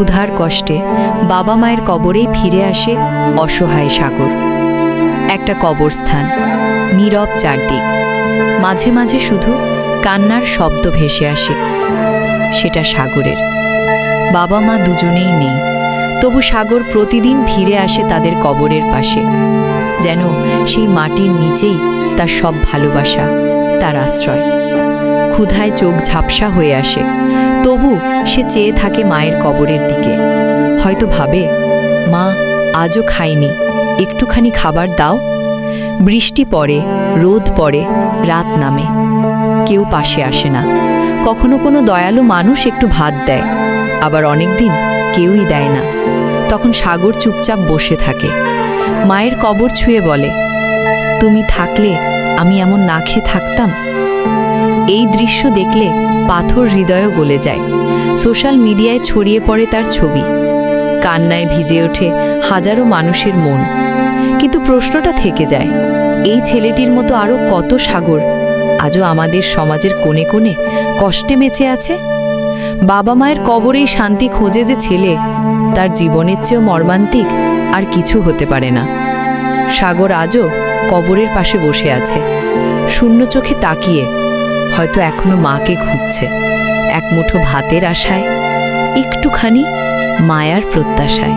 ক্ষুধার কষ্টে বাবা মায়ের কবরেই ফিরে আসে অসহায় সাগর। একটা কবরস্থান, নীরব চারদিক। মাঝে মাঝে শুধু কান্নার শব্দ ভেসে আসে। সেটা সাগরের। বাবা মা দুজনেই নেই। তবু সাগর প্রতিদিন ফিরে আসে তাদের কবরের পাশে। যেন সেই মাটির নিচেই তার সব ভালোবাসা। তার আশ্রয়। ক্ষুধায় চোখ ঝাপসা হয়ে আসে। তবু সে চেয়ে থাকে মায়ের কবরের দিকে। হয়তো ভাবে, মা, আজও খাইনি। একটুখানি খাবার দাও। বৃষ্টি পড়ে, রোদ পড়ে, রাত নামে। কেউ পাশে আসে না। কখনো কোনো দয়ালু মানুষ একটু ভাত দেয়। আবার অনেক দিন কেউই দেয় না। তখন সাগর চুপচাপ বসে থাকে। মায়ের কবর ছুঁয়ে বলে, তুমি থাকলে আমি এমন না খেয়ে থাকতাম। এই দৃশ্য দেখলে পাথর হৃদয়ও গলে যায়। সোশ্যাল মিডিয়ায় ছড়িয়ে পড়ে তার ছবি। কান্নায় ভিজে ওঠে হাজারো মানুষের মন। কিন্তু প্রশ্নটা থেকে যায়, এই ছেলেটির মতো আরও কত সাগর আজও আমাদের সমাজের কোণে কোণে কষ্টে মেচে আছে? বাবা মায়ের কবরেই শান্তি খোঁজে যে ছেলে, তার জীবনের চেয়েও মর্মান্তিক আর কিছু হতে পারে না। সাগর আজও কবরের পাশে বসে আছে। শূন্য চোখে তাকিয়ে হয়তো এখনও মাকে খুঁজছে। এক মুঠো ভাতের আশায়, একটুখানি মায়ার প্রত্যাশায়।